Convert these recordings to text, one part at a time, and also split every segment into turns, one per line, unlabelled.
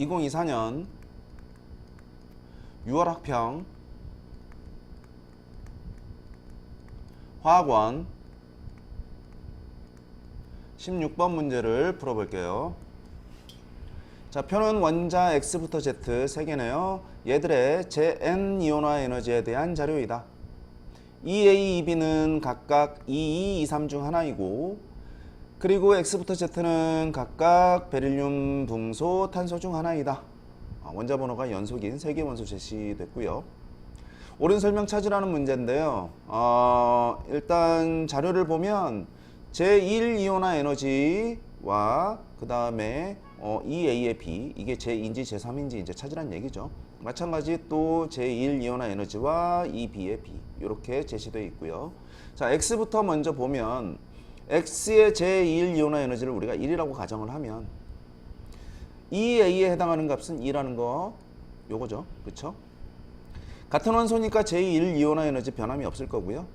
2024년 6월 학평 화학원 16번 문제를 풀어볼게요. 자, 표는 원자 X부터 Z 세 개네요. 얘들의 Jn 이온화 에너지에 대한 자료이다. EA, EB는 각각 22, 23 중 하나이고 그리고 X부터 Z는 각각 베릴륨, 붕소, 탄소 중 하나이다. 아, 원자 번호가 연속인 세개 원소 제시됐고요. 옳은 설명 찾으라는 문제인데요. 어, 일단 자료를 보면 제1 이온화 에너지와 그 다음에 어, EA의 B 이게 제2인지 제3인지 이제 찾으란 얘기죠. 마찬가지 또 제1 이온화 에너지와 EB의 B 이렇게 제시되어 있고요. 자 X부터 먼저 보면 X의 제2 이온화 에너지를 우리가 1이라고 가정을 하면 EA에 해당하는 값은 2라는 거 요거죠. 그렇죠? 같은 원소니까 제1 이온화 에너지 변함이 없을 거고요.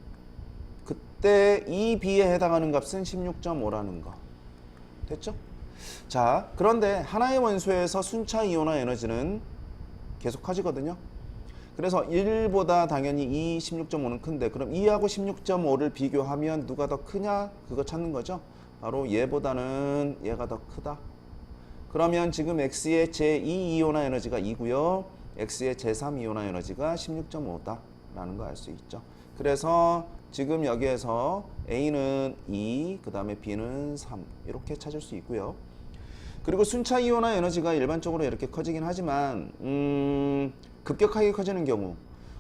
그때 EB에 해당하는 값은 16.5라는 거. 됐죠? 자, 그런데 하나의 원소에서 순차 이온화 에너지는 계속 커지거든요. 그래서 1보다 당연히 2, 16.5는 큰데 그럼 2하고 16.5를 비교하면 누가 더 크냐? 그거 찾는 거죠. 바로 얘보다는 얘가 더 크다. 그러면 지금 X의 제2 이온화 에너지가 2고요. X의 제3 이온화 에너지가 16.5다 라는 거 알 수 있죠. 그래서 지금 여기에서 A는 2, 그 다음에 B는 3 이렇게 찾을 수 있고요. 그리고 순차 이온화 에너지가 일반적으로 이렇게 커지긴 하지만 음, 급격하게 커지는 경우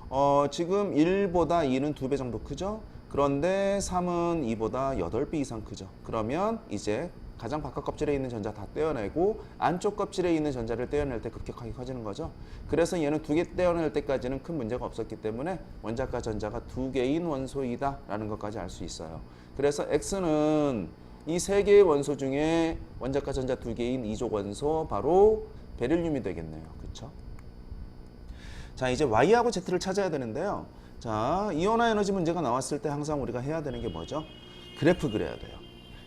어, 지금 1보다 2는 2배 정도 크죠. 그런데 3은 2보다 8배 이상 크죠. 그러면 이제 가장 바깥 껍질에 있는 전자 다 떼어내고 안쪽 껍질에 있는 전자를 떼어낼 때 급격하게 커지는 거죠. 그래서 얘는 두 개 떼어낼 때까지는 큰 문제가 없었기 때문에 원자과 전자가 두 개인 원소이다라는 것까지 알 수 있어요. 그래서 X는 이 세 개의 원소 중에 원자과 전자 두 개인 이족 원소 바로 베릴륨이 되겠네요. 그렇죠? 자, 이제 Y하고 Z를 찾아야 되는데요. 자, 이온화 에너지 문제가 나왔을 때 항상 우리가 해야 되는 게 뭐죠? 그래프 그려야 돼요.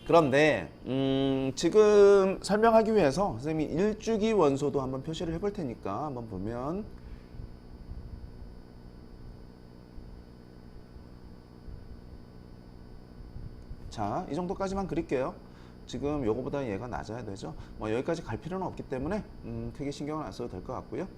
그런데 음, 지금 설명하기 위해서 선생님이 일주기 원소도 한번 표시를 해볼 테니까 한번 보면 자, 이 정도까지만 그릴게요. 지금 요거보다 얘가 낮아야 되죠. 뭐 여기까지 갈 필요는 없기 때문에 음, 크게 신경을 안 써도 될 것 같고요.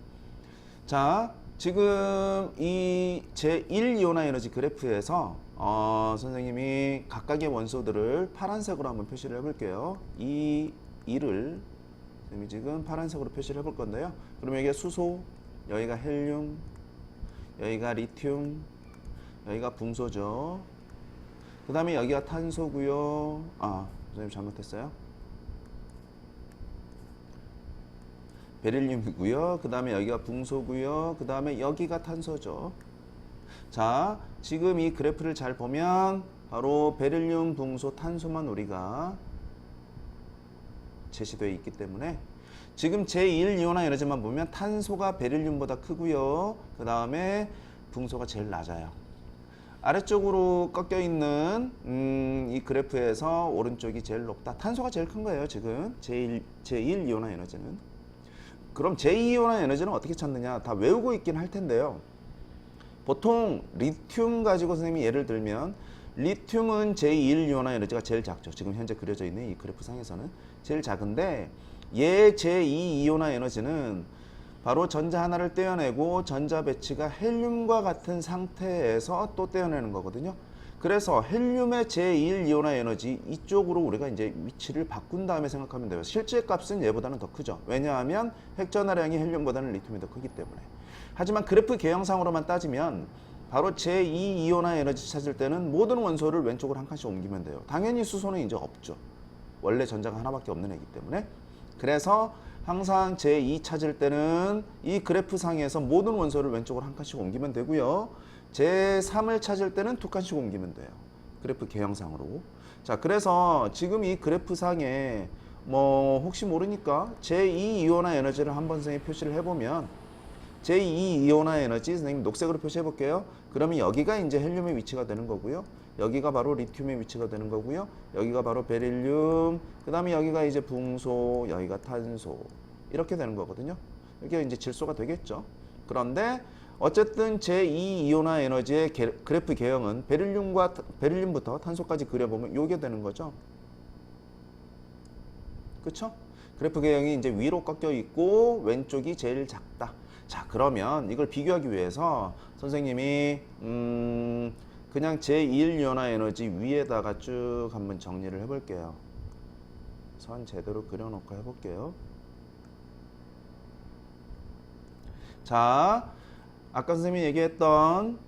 자, 지금 이 제1 이온화 에너지 그래프에서 어, 선생님이 각각의 원소들을 파란색으로 한번 표시를 해볼게요. 이 2를 선생님이 지금 파란색으로 표시를 해볼 건데요. 그러면 여기가 수소, 여기가 헬륨, 여기가 리튬, 여기가 붕소죠. 그 다음에 여기가 탄소고요. 아, 선생님 잘못했어요. 베릴륨이고요. 그 다음에 여기가 붕소고요. 그 다음에 여기가 탄소죠. 자, 지금 이 그래프를 잘 보면 바로 베릴륨, 붕소, 탄소만 우리가 제시되어 있기 때문에 지금 제1 이온화 에너지만 보면 탄소가 베릴륨보다 크고요. 그 다음에 붕소가 제일 낮아요. 아래쪽으로 꺾여 있는 음, 이 그래프에서 오른쪽이 제일 높다. 탄소가 제일 큰 거예요. 지금 제1 제1 이온화 에너지는. 그럼 제2이온화 에너지는 어떻게 찾느냐? 다 외우고 있긴 할 텐데요. 보통 리튬 가지고 선생님이 예를 들면 리튬은 제1 이온화 에너지가 제일 작죠. 지금 현재 그려져 있는 이 그래프 상에서는 제일 작은데 얘 제2 이온화 에너지는 바로 전자 하나를 떼어내고 전자 배치가 헬륨과 같은 상태에서 또 떼어내는 거거든요. 그래서 헬륨의 제1 이온화 에너지 이쪽으로 우리가 이제 위치를 바꾼 다음에 생각하면 돼요. 실제 값은 얘보다는 더 크죠. 왜냐하면 핵전화량이 헬륨보다는 리튬이 더 크기 때문에. 하지만 그래프 개형상으로만 따지면 바로 제2 이온화 에너지 찾을 때는 모든 원소를 왼쪽으로 한 칸씩 옮기면 돼요. 당연히 수소는 이제 없죠. 원래 전자가 하나밖에 없는 애기 때문에. 그래서 항상 제2 찾을 때는 이 그래프 상에서 모든 원소를 왼쪽으로 한 칸씩 옮기면 되고요. 제3을 찾을 때는 두 칸씩 옮기면 돼요. 그래프 개형상으로. 자, 그래서 지금 이 그래프 상에 뭐 혹시 모르니까 제2 이온화 에너지를 한번 선생님 표시를 해보면 제2 이온화 에너지 선생님 녹색으로 표시해 볼게요. 그러면 여기가 이제 헬륨의 위치가 되는 거고요. 여기가 바로 리튬의 위치가 되는 거고요. 여기가 바로 베릴륨, 그 다음에 여기가 이제 붕소, 여기가 탄소. 이렇게 되는 거거든요. 이게 이제 질소가 되겠죠. 그런데 어쨌든 제2 이온화 에너지의 게- 그래프 개형은 베릴륨과 타- 베릴륨부터 탄소까지 그려보면 요게 되는 거죠. 그쵸? 그래프 개형이 이제 위로 꺾여 있고 왼쪽이 제일 작다. 자 그러면 이걸 비교하기 위해서 선생님이 음 그냥 제1 이온화 에너지 위에다가 쭉 한번 정리를 해볼게요. 선 제대로 그려놓고 해볼게요. 자, 아까 선생님이 얘기했던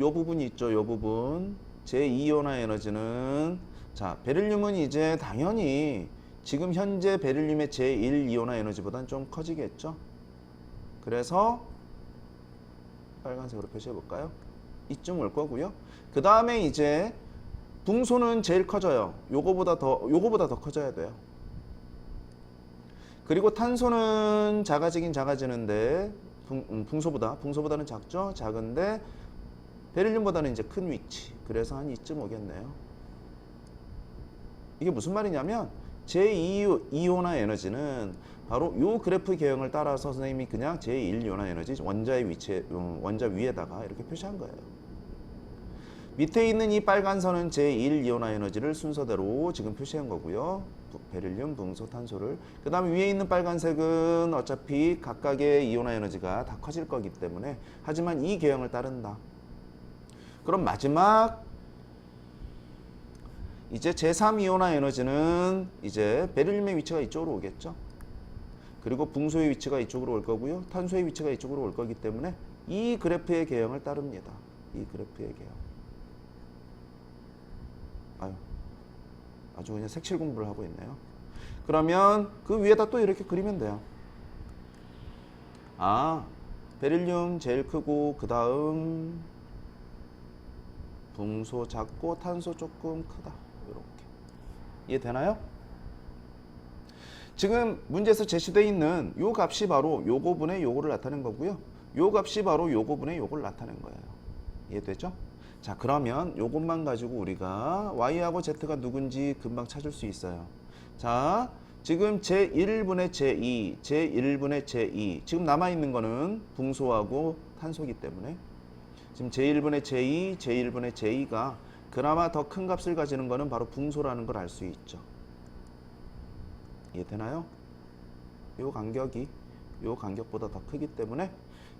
요 부분이 있죠. 요 부분. 제2이온화 에너지는 자, 베릴륨은 이제 당연히 지금 현재 베릴륨의 제1이온화 에너지보다는 좀 커지겠죠. 그래서 빨간색으로 표시해 볼까요? 이쯤 올 거고요. 그 다음에 이제 붕소는 제일 커져요. 요거보다 더 요거보다 더 커져야 돼요. 그리고 탄소는 작아지긴 작아지는데 붕, 음, 붕소보다 붕소보다는 작죠. 작은데 베릴륨보다는 이제 큰 위치. 그래서 한 이쯤 오겠네요. 이게 무슨 말이냐면 제2 이온화 에너지는 바로 요 그래프 개형을 따라서 선생님이 그냥 제1 이온화 에너지 원자의 위치에 음, 원자 위에다가 이렇게 표시한 거예요. 밑에 있는 이 빨간 선은 제1 이온화 에너지를 순서대로 지금 표시한 거고요. 부- 베릴륨, 붕소, 탄소를. 그 다음에 위에 있는 빨간색은 어차피 각각의 이온화 에너지가 다 커질 거기 때문에 하지만 이 개형을 따른다. 그럼 마지막 이제 제3 이온화 에너지는 이제 베릴륨의 위치가 이쪽으로 오겠죠. 그리고 붕소의 위치가 이쪽으로 올 거고요. 탄소의 위치가 이쪽으로 올 거기 때문에 이 그래프의 개형을 따릅니다. 이 그래프의 개형. 아유, 아주 그냥 색칠 공부를 하고 있네요. 그러면 그 위에다 또 이렇게 그리면 돼요. 아, 베릴륨 제일 크고 그 다음 붕소 작고 탄소 조금 크다. 이렇게 이해되나요? 지금 문제에서 제시되어 있는 요 값이 바로 요거분의 요거를 나타낸 거고요. 요 값이 바로 요거분의 요거를 나타낸 거예요. 이해되죠? 자 그러면 요것만 가지고 우리가 y하고 z가 누군지 금방 찾을 수 있어요. 자 지금 제1분의 제2, 제1분의 제2 지금 남아있는 거는 붕소하고 탄소기 때문에 지금 제1분의 제2, 제1분의 제2가 그나마 더 큰 값을 가지는 거는 바로 붕소라는 걸 알 수 있죠. 이해되나요? 요 간격이 요 간격보다 더 크기 때문에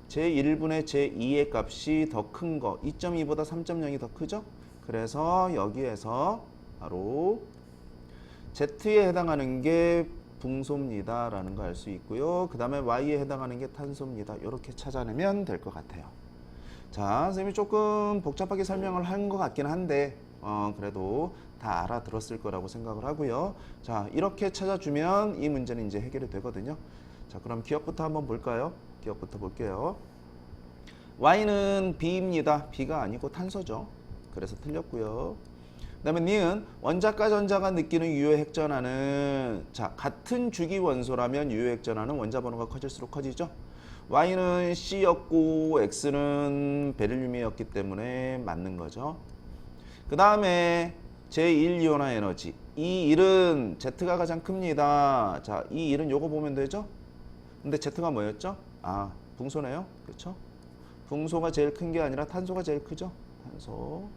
제1분의 제2의 값이 더 큰 거 2.2보다 3.0이 더 크죠? 그래서 여기에서 바로 Z에 해당하는 게 붕소입니다 라는 거 알 수 있고요. 그 다음에 Y에 해당하는 게 탄소입니다. 이렇게 찾아내면 될 것 같아요. 자 선생님이 조금 복잡하게 설명을 한 것 같긴 한데 어, 그래도 다 알아들었을 거라고 생각을 하고요. 자 이렇게 찾아주면 이 문제는 이제 해결이 되거든요. 자 그럼 기억부터 한번 볼까요 기억부터 볼게요. Y는 B입니다. B가 아니고 탄소죠. 그래서 틀렸고요. 그 다음에 니은 원자과 전자가 느끼는 유효 핵 전하는 자 같은 주기 원소라면 유효 핵 전하는 원자 번호가 커질수록 커지죠. Y는 C였고 X는 베릴륨이었기 때문에 맞는 거죠. 그 다음에 제1 이온화 에너지. 이 1은 Z가 가장 큽니다. 자 이 1은 요거 보면 되죠? 근데 Z가 뭐였죠 아 붕소네요 그렇죠 붕소가 제일 큰 게 아니라 탄소가 제일 크죠 탄소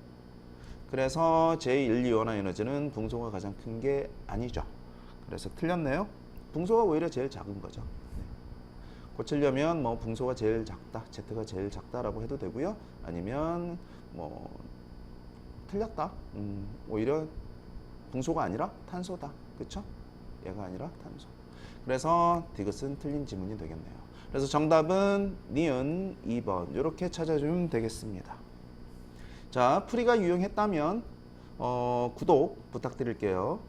그래서 제1 이온화 에너지는 붕소가 가장 큰 게 아니죠. 그래서 틀렸네요. 붕소가 오히려 제일 작은 거죠. 네. 고치려면 뭐 붕소가 제일 작다, Z가 제일 작다라고 해도 되고요. 아니면 뭐 틀렸다. 음, 오히려 붕소가 아니라 탄소다. 그렇죠? 얘가 아니라 탄소. 그래서 디귿은 틀린 지문이 되겠네요. 그래서 정답은 니은 2번 이렇게 찾아주면 되겠습니다. 자, 풀이가 유용했다면 어, 구독 부탁드릴게요.